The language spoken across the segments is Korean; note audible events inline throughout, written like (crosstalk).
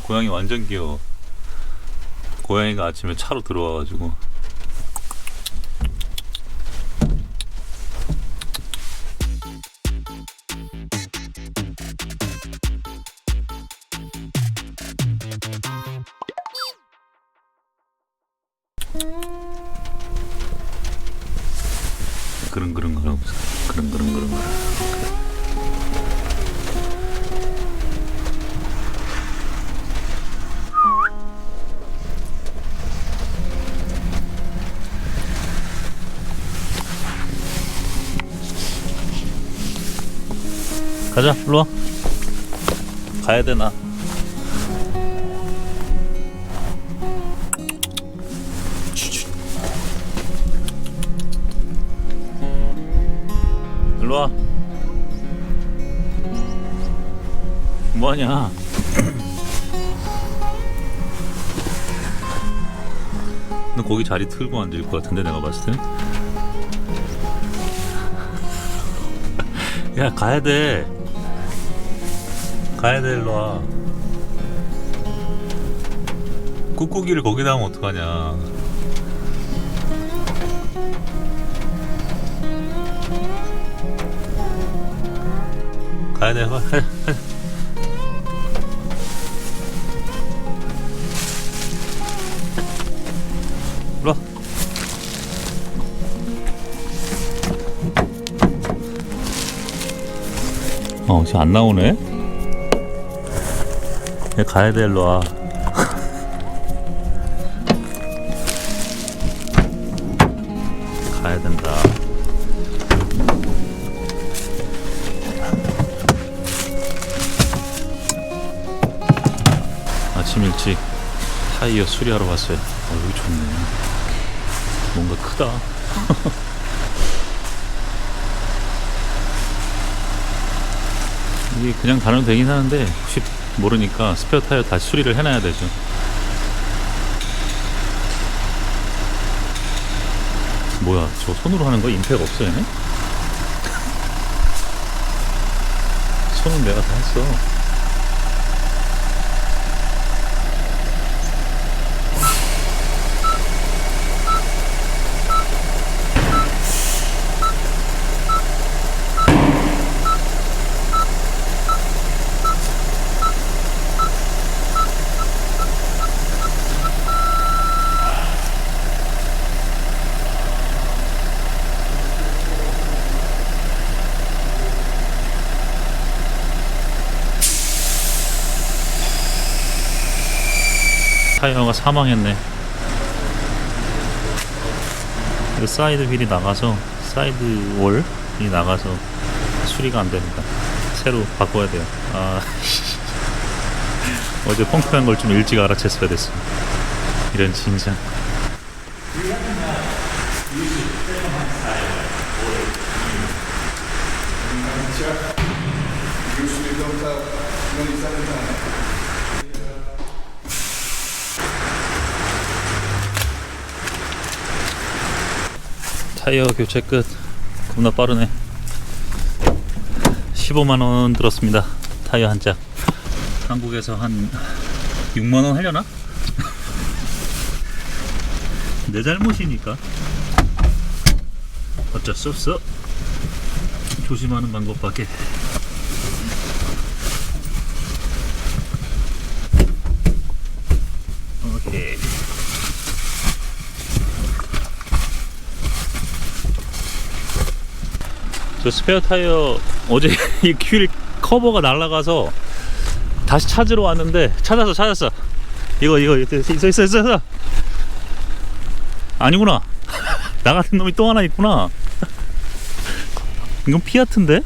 고양이 완전 귀여워. 고양이가 아침에 차로 들어와가지고 가자 일로 와. 가야 되나. 일로 와. 뭐하냐? 너 거기 자리 틀고 앉을 것 같은데 내가 봤을 때는 야 가야 돼 가야 돼 일로 와 꾹꾹이를 거기다 하면 어떡하냐 가야 돼. 일로 와 어, 지금 안 나오네? 얘 가야 돼, 일로 와. (laughs) 가야 된다. 아침 일찍 타이어 수리하러 왔어요. 어, 여기 좋네. 뭔가 크다. (laughs) 이게 그냥 다니면 되긴 하는데 혹시 모르니까 스페어 타이어 다시 수리를 해놔야 되죠. 뭐야, 저 손으로 하는 거 임팩 없어 얘네? (laughs) 손은 내가 다 했어. 타이어가 사망했네. 그 사이드 휠이 나가서 사이드 월이 나가서 수리가 안 됩니다. 새로 바꿔야 돼요. 아 (laughs) 어제 펑크한 걸 좀 일찍 알아챘어야 됐어. 이런 진상. 타이어 교체 끝. 겁나 빠르네. 15만 원 들었습니다. 타이어 한 짝. 한국에서 한 6만 원 하려나? (laughs) 내 잘못이니까. 어쩔 수 없어. 조심하는 방법밖에. 오케이. 저 스페어 타이어 어제 (laughs) 이 휠 커버가 날아가서 다시 찾으러 왔는데 찾았어 찾았어. 이거 이거 있어 있어 있어 있어 아니구나. (laughs) 나 같은 놈이 또 하나 있구나. (laughs) 이건 피아트인데?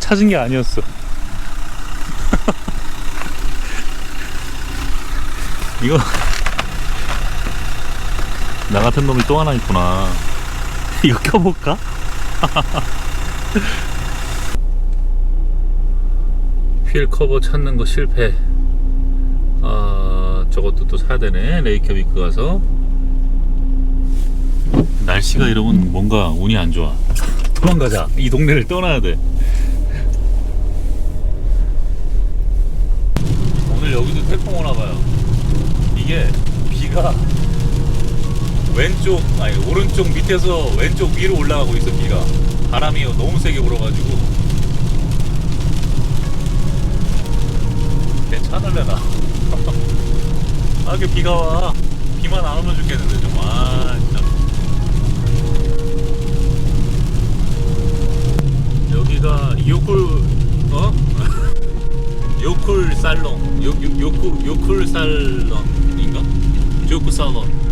찾은 게 아니었어. 이거. 나 같은 놈이 또 하나 있구나 (laughs) 이거 켜볼까? 휠 커버 찾는 거 실패. 아 저것도 또 사야 되네. 레이캬비크 가서. 날씨가 이러면 뭔가 운이 안 좋아. 도망가자. 이 동네를 떠나야 돼. 오늘 여기도 태풍 오나 봐요. 이게 비가 왼쪽 아니 오른쪽 밑에서 왼쪽 위로 올라가고 있어 비가 바람이 너무 세게 불어가지고. 괜찮을래나? (laughs) 아 이게 비가 와. 비만 안 오면 좋겠는데 좀아 진짜. 여기가 요쿨 어? (laughs) 요쿨 살롱 요, 요, 요쿨 요쿨 살롱인가? 조크 살롱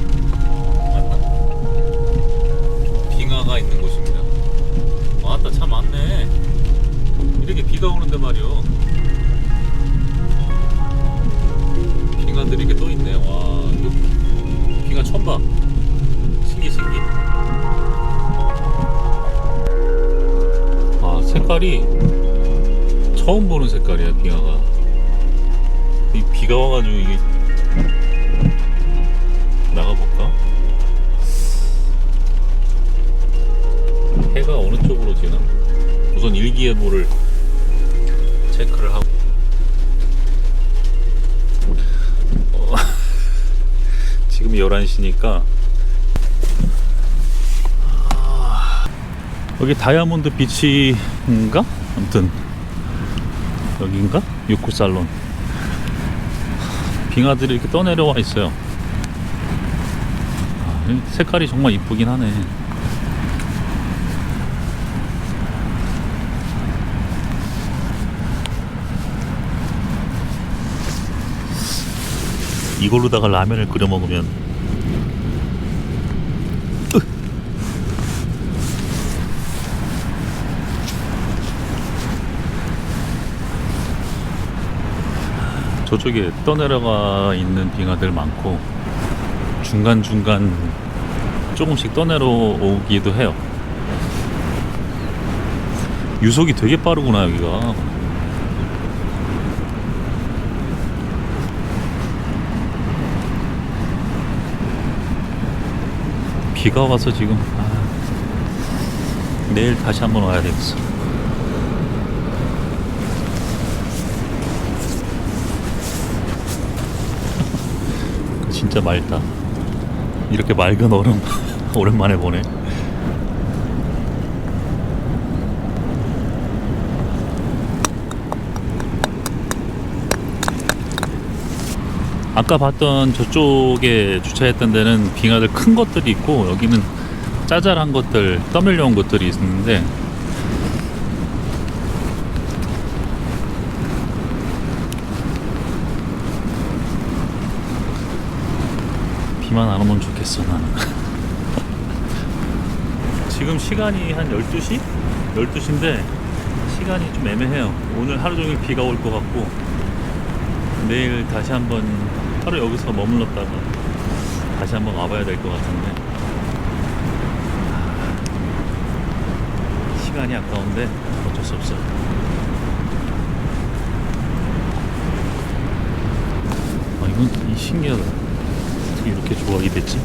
보는 색깔이야 빙하가 이 비가 와가지고 이게 나가볼까? 해가 어느 쪽으로 지나? 우선 일기예보를 체크를 하고 어, (laughs) 지금 11시니까 여기 다이아몬드 비치인가? 아무튼 여기인가? 요코 살론. 빙하들이 이렇게 떠내려와 있어요. 아, 이 색깔이 정말 이쁘긴 하네. 이걸로다가 라면을 끓여 먹으면 저쪽에 떠내려가 있는 빙하들 많고 중간중간 조금씩 떠내려오기도 해요. 유속이 되게 빠르구나 여기가. 비가 와서 지금 아, 내일 다시 한번 와야 되겠어 진짜 맑다. 이렇게 맑은 얼음 (laughs) 오랜만에 보네. 아까 봤던 저쪽에 주차했던 데는 빙하들 큰 것들이 있고 여기는 짜잘한 것들 떠밀려온 것들이 있는데 비만 안 오면 좋겠어 나는. (laughs) 지금 시간이 한 12시? 12시인데 시간이 좀 애매해요. 오늘 하루 종일 비가 올 것 같고 내일 다시 한번 하루 여기서 머물렀다가 다시 한번 와봐야 될 것 같은데. 아, 시간이 아까운데 어쩔 수 없어 아 이건 이 신기하다 어떻게 이렇게 조각이 됐지?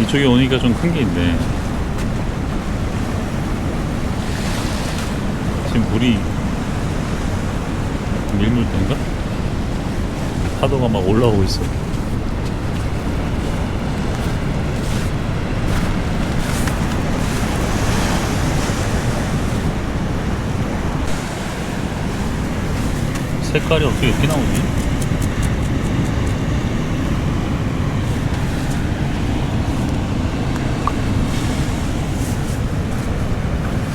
이쪽에 오니까 좀 큰 게 있네. 지금 물이 밀물대인가? 파도가 막 올라오고 있어. 색깔이 어떻게 이렇게 나오지?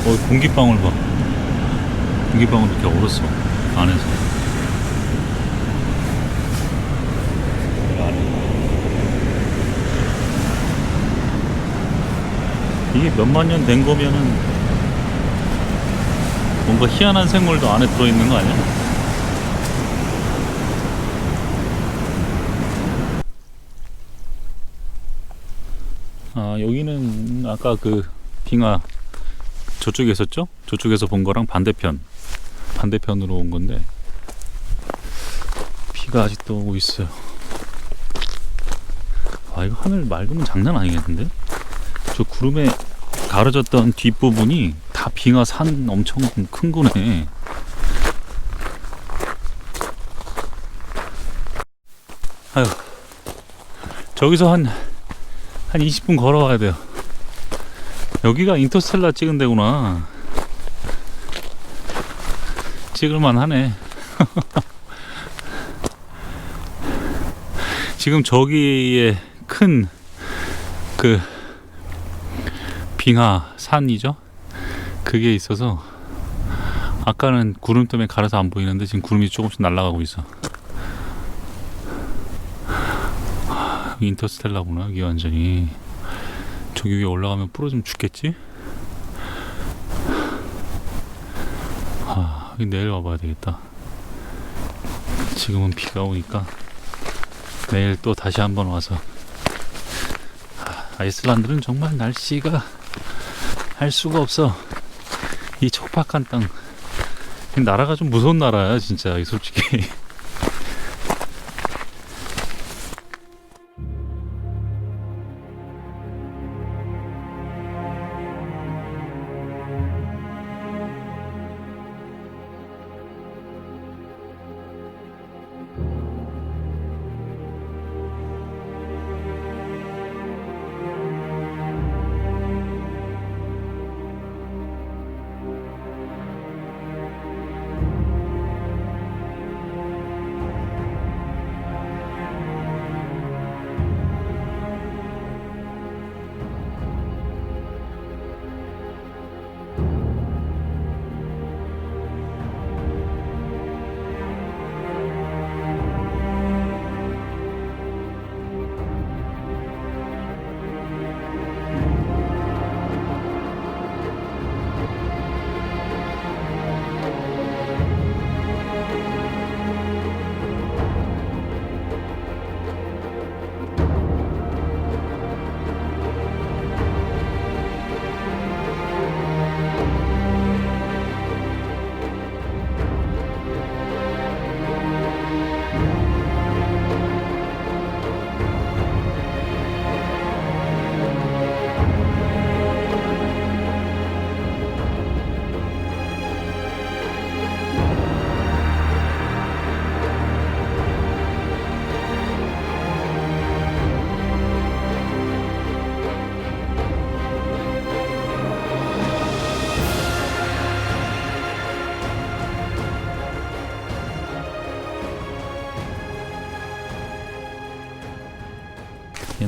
어, 공기방울 봐. 공기방울 이렇게 얼었어. 안에서. 이게 몇만 년 된 거면은 뭔가 희한한 생물도 안에 들어있는 거 아니야? 아, 여기는 아까 그 빙하 저쪽에 있었죠? 저쪽에서 본 거랑 반대편 반대편으로 온 건데 비가 아직도 오고 있어요 와 이거 하늘 맑으면 장난 아니겠는데? 저 구름에 가려졌던 뒷부분이 다 빙하 산 엄청 큰 거네. 아유, 저기서 한, 한 20분 걸어와야 돼요. 여기가 인터스텔라 찍은 데구나. 찍을만 하네. (laughs) 지금 저기에 큰 그 빙하 산이죠. 그게 있어서 아까는 구름 때문에 가려서 안 보이는데 지금 구름이 조금씩 날아가고 있어. 인터스텔라구나 이게 완전히 저기 위에 올라가면 부러지면 죽겠지? 아 내일 와봐야 되겠다. 지금은 비가 오니까 내일 또 다시 한번 와서 아이슬란드는 정말 날씨가 할 수가 없어. 이 척박한 땅. 이 나라가 좀 무서운 나라야, 진짜, 이 솔직히. (laughs)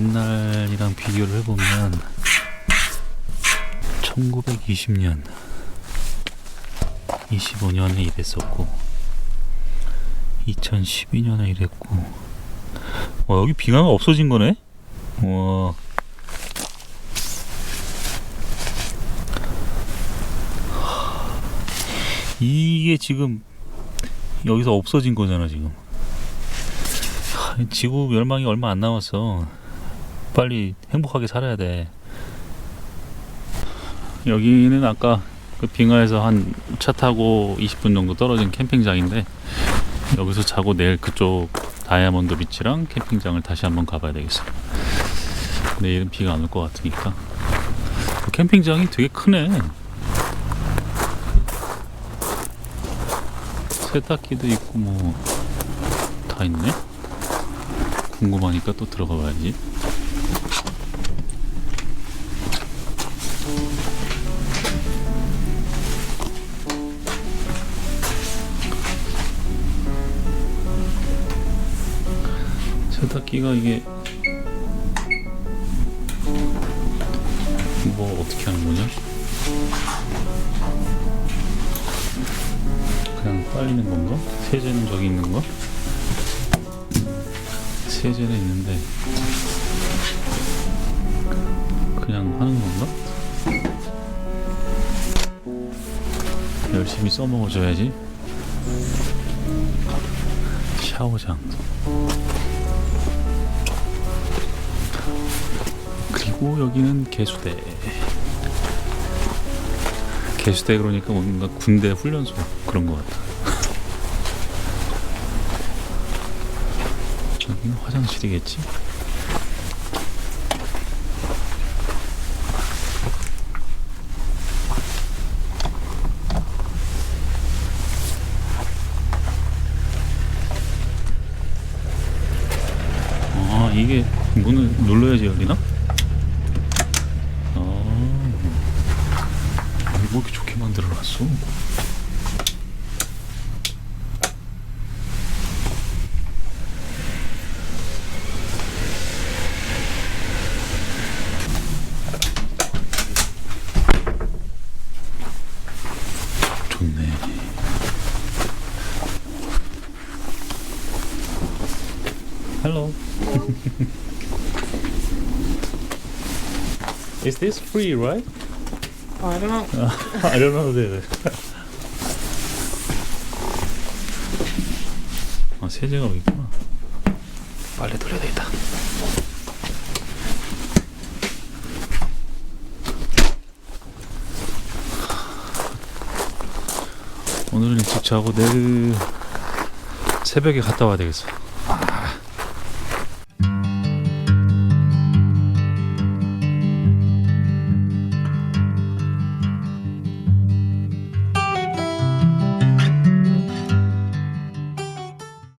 옛날이랑 비교를 해보면 1920년 25년에 이랬었고 2012년에 이랬고. 와 여기 빙하가 없어진 거네? 와. 이게 지금 여기서 없어진 거잖아 지금. 하, 지구 멸망이 얼마 안 남았어 빨리 행복하게 살아야 돼. 여기는 아까 그 빙하에서 한 차 타고 20분 정도 떨어진 캠핑장인데 여기서 자고 내일 그쪽 다이아몬드 비치랑 캠핑장을 다시 한번 가봐야 되겠어. 내일은 비가 안 올 것 같으니까. 그 캠핑장이 되게 크네. 세탁기도 있고 뭐 다 있네. 궁금하니까 또 들어가 봐야지. 세탁기가 이게 뭐 어떻게 하는 거냐? 그냥 빨리는 건가? 세제는 저기 있는 거? 세제는 있는데 그냥 하는 건가? 열심히 써먹어줘야지 샤워장 그리고 여기는 개수대. 개수대 그러니까 뭔가 군대 훈련소 그런 것 같다. 여기는 화장실이겠지 이게 문을 눌러야지 열리나? 아, 아니, 뭐 이렇게 좋게 만들어놨어? 좋네. Hello. (laughs) Is this free, right? I don't know. (laughs) I don't know. The... 아 세제가 여기 있구나. 빨래 돌려야 되겠다. 오늘은 일찍 자고 내일 새벽에 갔다 와야 되겠어.